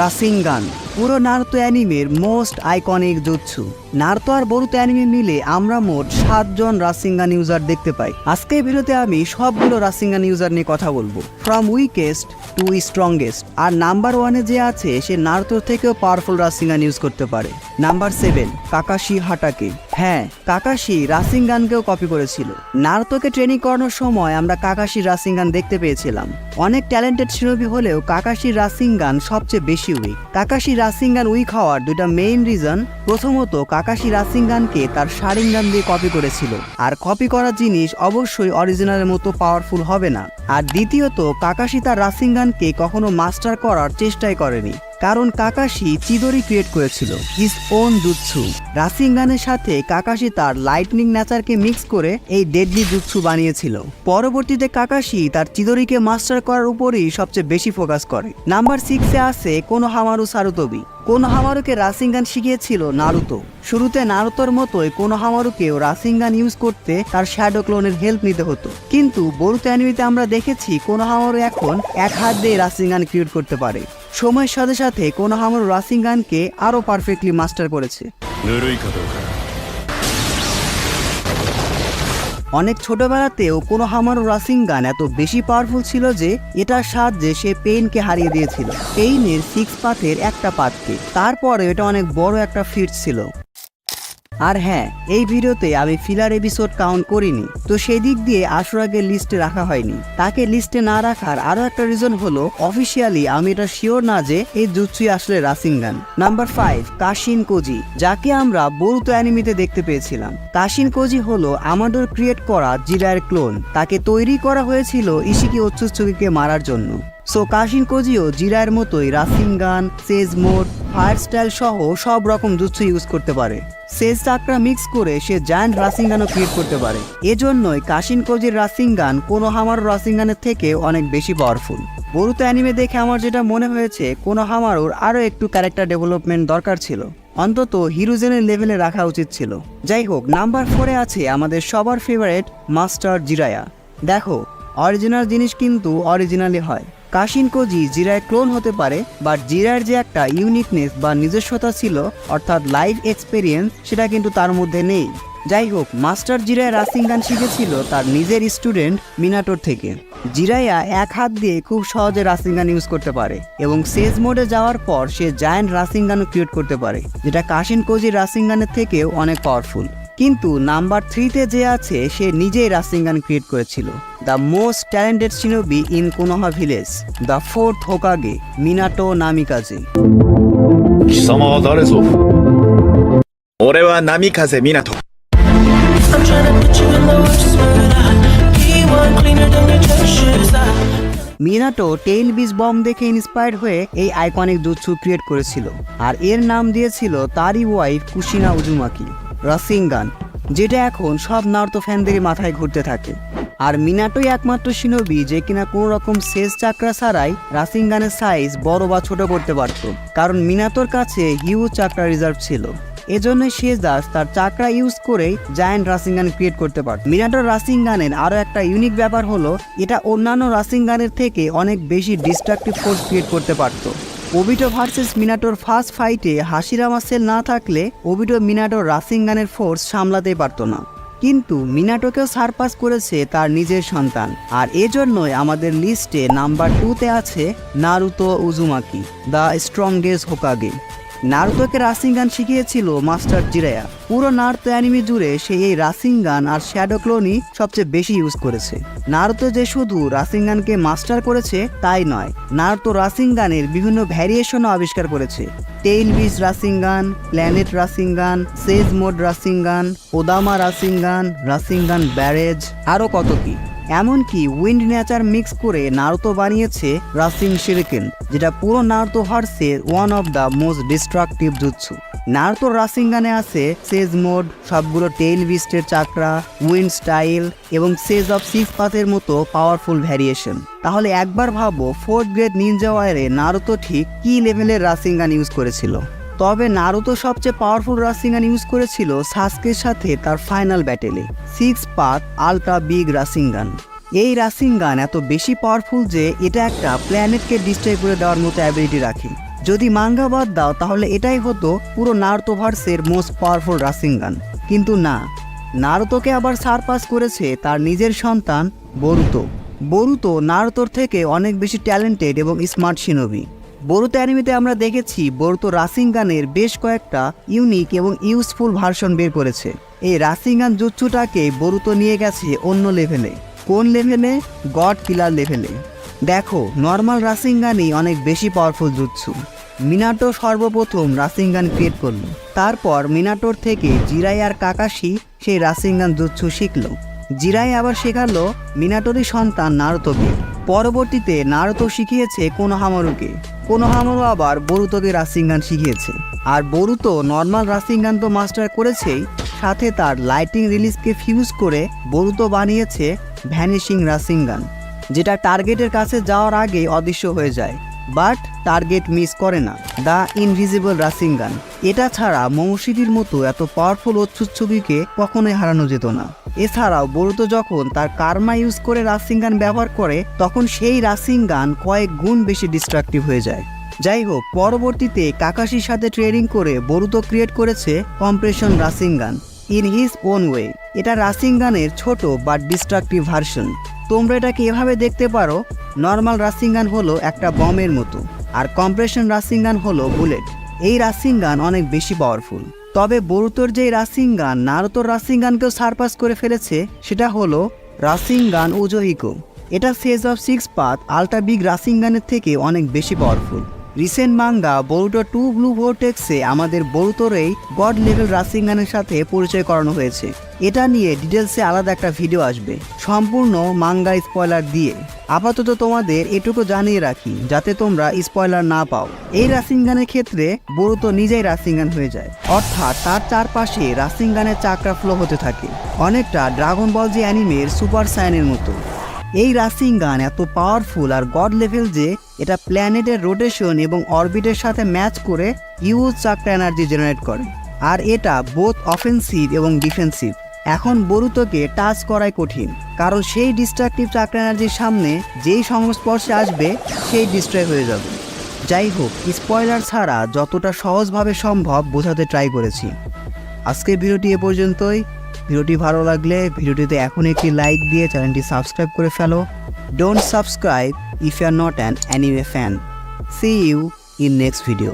রাসিঙ্গান পুরো নার্তো অ্যানিমের most iconic jutsu. Naruto আর বরুতো অ্যানিমে মিলে আমরা মোট সাতজন রাসিঙ্গান ইউজার দেখতে পাই। আজকে ভিডিওতে আমি সবগুলো রাসিঙ্গান ইউজার নিয়ে কথা বলব। ফ্রম উইকেস্ট টু স্ট্রংগেস্ট আর নাম্বার ওয়ানে যে আছে, সে নার্তোর থেকেও পাওয়ারফুল রাসিঙ্গান ইউজ করতে পারে। নাম্বার সেভেন কাকাশি হাটাকে হ্যাঁ কাকাশি রাসিঙ্গানকেও কপি করেছিল। নারুতোকে ট্রেনিং করানোর সময় আমরা কাকাশি রাসিঙ্গান দেখতে পেয়েছিলাম। অনেক ট্যালেন্টেড শিরোবি হলেও কাকাশি রাসিঙ্গান সবচেয়ে বেশি উইক কাকাশি রাসিঙ্গান উইক হওয়ার দুইটা মেইন রিজন প্রথমত কাকাশি রাসিঙ্গানকে তার শারিঙ্গান দিয়ে কপি করেছিল। আর কপি করা জিনিস অবশ্যই অরিজিনালের মতো পাওয়ারফুল হবে না। আর দ্বিতীয়ত, কাকাশি তার রাসিঙ্গানকে কখনো মাস্টার করার চেষ্টাই করেনি। কারণ কাকাশি চিদরি ক্রিয়েট করেছিল হিজ ওন জুৎসু রাসিঙ্গানের সাথে কাকাশি তার লাইটনিং নেচারকে মিক্স করে এই ডেডলি জুৎসু বানিয়েছিল। পরবর্তীতে কাকাশি তার চিদরিকে মাস্টার করার উপরই সবচেয়ে বেশি ফোকাস করে। নাম্বার সিক্সে আছে কোনো হামারু সারুতবি। কোনো হামারুকে রাসিঙ্গান শিখিয়েছিল নারুতো। শুরুতে নারুতোর মতোই কোনো হামারুকেও রাসিঙ্গান ইউজ করতে তার শ্যাডো ক্লোনের হেল্প নিতে হতো। কিন্তু বরুতো আমরা দেখেছি কোনো হামারু এখন এক হাত দিয়ে রাসিঙ্গান ক্রিয়েট করতে পারে। সময়ের সাথে সাথে কোনোহামুর রাসিং গানকে আরও পারফেক্টলি মাস্টার করেছে। অনেক ছোটবেলাতেও কোনো হামারো রাসিং গান এত বেশি পাওয়ারফুল ছিল যে এটার সাহায্যে সে পেইনকে হারিয়ে দিয়েছিল। পেইনের সিক্স পাথের একটা পাথকে তারপরে এটা অনেক বড় একটা ফিট ছিল। আর হ্যাঁ এই ভিডিওতে আমি ফিলার এপিসোড কাউন্ট করিনি, তো সেই দিক দিয়ে আশুরাকে লিস্টে রাখা হয়নি। তাকে লিস্টে না রাখার আরও একটা রিজন হলো অফিসিয়ালি আমি এটা শিওর না যে এই জুৎসুই আসলে Rasengan. Number five Kashin Koji, যাকে আমরা বরুতো অ্যানিমিতে দেখতে পেয়েছিলাম। কাশিন কোজি হলো আমাদের ক্রিয়েট করা জিরায়ের ক্লোন তাকে তৈরি করা হয়েছিল ইশিকি ওচ্চুচুকিকে মারার জন্য। সো কাশিন কোজিও জিরায়ের মতোই Rasengan, sage mode fire style সহ সব রকম জুৎসু ইউজ করতে পারে। সেজ চাকরা মিক্স করে সে জায়ান্ট রাসিঙ্গানও ক্রিয়েট করতে পারে। এজন্যই কাশিন কোজির রাসিঙ্গান কোনো হামার রাসিঙ্গানের থেকে অনেক বেশি পাওয়ারফুল বরুতো অ্যানিমে দেখে আমার যেটা মনে হয়েছে কোনো হামারুর আরও একটু ক্যারেক্টার ডেভেলপমেন্ট দরকার ছিল। অন্তত হিরোজেনের লেভেলে রাখা উচিত ছিল। যাই হোক নাম্বার ফোরে আছে আমাদের সবার ফেভারেট মাস্টার জিরায়া দেখো অরিজিনাল জিনিস কিন্তু অরিজিনালি হয়। কাশিন কোজি জিরায় ক্লোন হতে পারে, বাট জিরার যে একটা ইউনিকনেস বা নিজস্বতা ছিল, অর্থাৎ লাইফ এক্সপেরিয়েন্স সেটা কিন্তু তার মধ্যে নেই। যাই হোক, মাস্টার জিরায় রাসিঙ্গান শিখেছিল তার নিজের স্টুডেন্ট মিনাটোর থেকে। জিরাইয়া এক হাত দিয়ে খুব সহজে রাসিঙ্গান ইউজ করতে পারে এবং সেজ মোডে যাওয়ার পর সে জায়ান্ট রাসিঙ্গানও ক্রিয়েট করতে পারে, যেটা কাশিন কোজি রাসিঙ্গানের থেকেও অনেক পাওয়ারফুল কিন্তু নাম্বার থ্রিতে যে আছে, সে নিজেই রাসিঙ্গান ক্রিয়েট করেছিল। The most talented shinobi in Konoha village the fourth Hokage Minato Namikaze 貴様は誰ぞ俺は波風湊 I'm tryna put you in the worst mood. I be one cleaner than your dishes. I Minato tail beast bomb দেখে inspired হয়ে এই iconic jutsu create করেছিল আর এর নাম দিয়েছিল তারই wife কুশিনা Uzumaki রাসিঙ্গান যেটা এখন সব নার্তো ফ্যানদেরই মাথায় ঘুরতে থাকে আর মিনাটোই একমাত্র সিনোবি যে কিনা কোনো রকম শেষ চাকরা ছাড়াই রাসিঙ্গানের সাইজ বড় বা ছোট করতে পারত। কারণ মিনাটোর কাছে হিউজ চাকরা রিজার্ভ ছিল। এজন্য সে জাস্ট তার চাকরা ইউজ করেই জায়ান্ট রাসিঙ্গান ক্রিয়েট করতে পারে মিনাটোর রাসিঙ্গানের আরও একটা ইউনিক ব্যাপার হলো, এটা অন্যান্য রাসিঙ্গানের থেকে অনেক বেশি ডিস্ট্রাকটিভ ফোর্স ক্রিয়েট করতে পারতো। ওবিটো ভার্সেস মিনাটোর ফার্স্ট ফাইটে হাসিরামা সেল না থাকলে ওবিটো মিনাটোর রাসিঙ্গানের ফোর্স সামলাতেই পারতো না। কিন্তু মিনাটোকেও সারপাস করেছে তার নিজের সন্তান। আর এজন্যই আমাদের লিস্টে নাম্বার টুতে আছে Naruto Uzumaki the strongest Hokage নারুতোকে Rasengan শিখিয়েছিল মাস্টার জিরায়া। পুরো নারুতো অ্যানিমি জুড়ে সে এই রাসিঙ্গান আর শ্যাডো ক্লোনই সবচেয়ে বেশি ইউজ করেছে। নারুতো যে শুধু রাসিঙ্গানকে মাস্টার করেছে, তাই নয়, নারুতো রাসিঙ্গানের বিভিন্ন ভ্যারিয়েশনও আবিষ্কার করেছে। Tail beast Rasengan planet Rasengan sage mode Rasengan Odama Rasengan Rasengan barrage, আরও কত কি। এমনকি উইন্ড নেচার মিক্স করে নারুতো বানিয়েছে রাসিং শিরিকেন যেটা পুরো Naruto হার্সের one of the most destructive jutsu Naruto রাসিঙ্গানে আছে সেজ মোড সবগুলো টেইল বিস্টের চাকরা উইন্ড স্টাইল এবং সেজ অফ সিক্স পাথের মতো পাওয়ারফুল ভ্যারিয়েশন তাহলে একবার ভাবো ফোর্থ গ্রেড নিনজা ওয়ারে নারুতো ঠিক কি লেভেলের রাসিঙ্গান ইউজ করেছিল। তবে নারুতো সবচেয়ে পাওয়ারফুল রাসিঙ্গান ইউজ করেছিল সাসকের সাথে তার final ব্যাটেলে six path ultra big Rasengan এই রাসিঙ্গান এত বেশি পাওয়ারফুল যে এটা একটা প্ল্যানেটকে ডিস্ট্রয় করে দেওয়ার মতো অ্যাবিলিটি রাখে। যদি মাঙ্গা বাদ দাও, তাহলে এটাই হতো পুরো নার্তোভার্সের মোস্ট পাওয়ারফুল রাসিঙ্গান কিন্তু না, নারুতোকে আবার সারপাস করেছে তার নিজের সন্তান বরুতো। বরুতো নারুতোর থেকে অনেক বেশি ট্যালেন্টেড এবং স্মার্ট সিনবি বরুতো অ্যানিমিতে আমরা দেখেছি বরুতো রাসিঙ্গানের বেশ কয়েকটা ইউনিক এবং ইউজফুল ভার্সন বের করেছে। এই রাসিঙ্গান জুচ্ছুটাকে বরুতো নিয়ে গেছে অন্য লেভেলে কোন লেভেলে গড কিলার লেভেলে দেখো নর্মাল রাসিঙ্গানই অনেক বেশি পাওয়ারফুল জুৎসু মিনাটো সর্বপ্রথম রাসিঙ্গান ক্রিয়েট করল। তারপর মিনাটোর থেকে জিরাই আর কাকাশি সেই রাসিঙ্গান জুৎসু শিখল। জিরাই আবার শেখালো মিনাটোরই সন্তান নারুতোকে। পরবর্তীতে নারুতো শিখিয়েছে কোনোহামারুকে। কোনোহামারু আবার বরুতোকে গান শিখিয়েছে। আর বরুতো নর্মাল রাসিং গান তো মাস্টার করেছেই, সাথে তার লাইটিং রিলিজকে ফিউজ করে বরুতো বানিয়েছে ভ্যানিশিং রাসিং গান, যেটা টার্গেটের কাছে যাওয়ার আগেই অদৃশ্য হয়ে যায়। বাট টার্গেট মিস করে না দ্য ইনভিজিবল রাসিং গান। এটা ছাড়া মৌসিদির মতো এত পাওয়ারফুল অচ্ছুচ্ছবিকে কখনোই হারানো যেত না। এছাড়াও বরুতো যখন তার কার্মা ইউজ করে রাসিঙ্গান ব্যবহার করে, তখন সেই রাসিঙ্গান কয়েক গুণ বেশি ডিস্ট্রাকটিভ হয়ে যায়। যাই হোক পরবর্তীতে কাকাশির সাথে ট্রেডিং করে বরুতো ক্রিয়েট করেছে compression Rasengan in his own way এটা রাসিঙ্গানের ছোট বাট ডিস্ট্রাকটিভ ভার্সন তোমরা এটাকে এভাবে দেখতে পারো নর্মাল রাসিঙ্গান হলো একটা বমের মতো, আর কম্প্রেশন রাসিঙ্গান হলো বুলেট এই রাসিঙ্গান অনেক বেশি পাওয়ারফুল তবে বরুতোর যে রাসিংগান নারুতোর রাসিংগানকেও সারপাস করে ফেলেছে, সেটা হলো রাসিংগান উজোহিকো। এটা sage of six path ultra big রাসিংগানের থেকে অনেক বেশি powerful recent manga Boruto two blue ভোর্টেক্সে আমাদের বরুটোর গড লেভেল রাসিঙ্গানের সাথে পরিচয় করানো হয়েছে। এটা নিয়ে ডিটেলসে আলাদা একটা ভিডিও আসবে। সম্পূর্ণ মাঙ্গা স্পয়লার দিয়ে। আপাতত তোমাদের এটুকু জানিয়ে রাখি, যাতে তোমরা স্পয়লার না পাও। এই রাসিঙ্গানের ক্ষেত্রে বরুতো নিজেই রাসিঙ্গান হয়ে যায়। অর্থাৎ তার চারপাশে রাসিঙ্গানের চাকরা ফ্লো হতে থাকে। অনেকটা ড্রাগন বল জি অ্যানিমের সুপার সাইনের মতো। এই রাসিং গান এত পাওয়ারফুল আর গড লেভেল যে এটা প্ল্যানেটের রোটেশন এবং অরবিটের সাথে ম্যাচ করে ইউজ চাকটা এনার্জি জেনারেট করে। আর এটা বোথ অফেন্সিভ এবং ডিফেন্সিভ এখন বরুতোকে টাচ করাই কঠিন, কারণ সেই ডিস্ট্রাকটিভ চাকরা এনার্জির সামনে যেই সংস্পর্শে আসবে, সেই ডিস্ট্রয় হয়ে যাবে। যাই হোক স্পয়লার ছাড়া যতটা সহজভাবে সম্ভব বোঝাতে ট্রাই করেছি। আজকের ভিডিওটি এ পর্যন্তই। ভিডিওটি ভালো লাগলে ভিডিওটিতে এখন একটি লাইক দিয়ে চ্যানেলটি সাবস্ক্রাইব করে ফেলো। Don't subscribe if you are not an anime fan see you in next video